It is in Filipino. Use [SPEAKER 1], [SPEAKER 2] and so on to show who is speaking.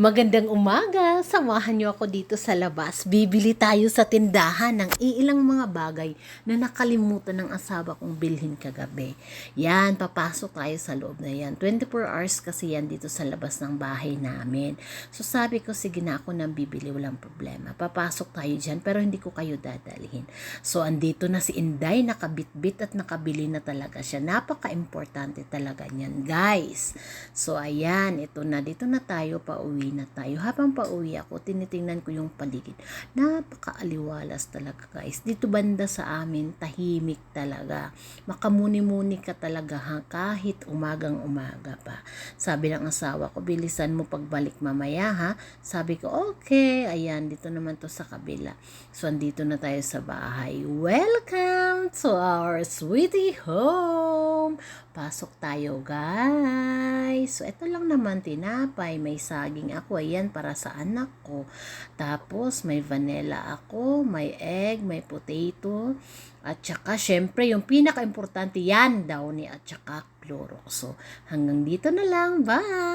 [SPEAKER 1] Magandang umaga! Samahan niyo ako dito sa labas. Bibili tayo sa tindahan ng iilang mga bagay na nakalimutan ng asawa kong bilhin kagabi. Yan, papasok tayo sa loob na yan. 24 hours kasi yan dito sa labas ng bahay namin. So sabi ko, sige na ako nang bibili, walang problema. Papasok tayo dyan, pero hindi ko kayo dadalhin. So andito na si Inday, nakabitbit at nakabili na talaga siya. Napaka-importante talaga niyan, guys. So ayan, ito na. Dito na tayo, na tayo. Habang pauwi ako, tinitingnan ko yung paligid. Napaka-aliwalas talaga, guys. Dito banda sa amin, tahimik talaga. Makamuni-muni ka talaga ha, kahit umagang umaga pa. Sabi ng asawa ko, bilisan mo pagbalik mamaya ha. Sabi ko, okay. Ayan, dito naman to sa kabila. So, andito na tayo sa bahay. Welcome to our sweetie home! Pasok tayo, guys. So, ito lang naman tinapay. May saging ako. Ayan, para sa anak ko. Tapos, may vanilla ako. May egg, may potato. At saka, syempre, yung pinaka-importante yan daw ni at saka Clorox. So, hanggang dito na lang. Bye!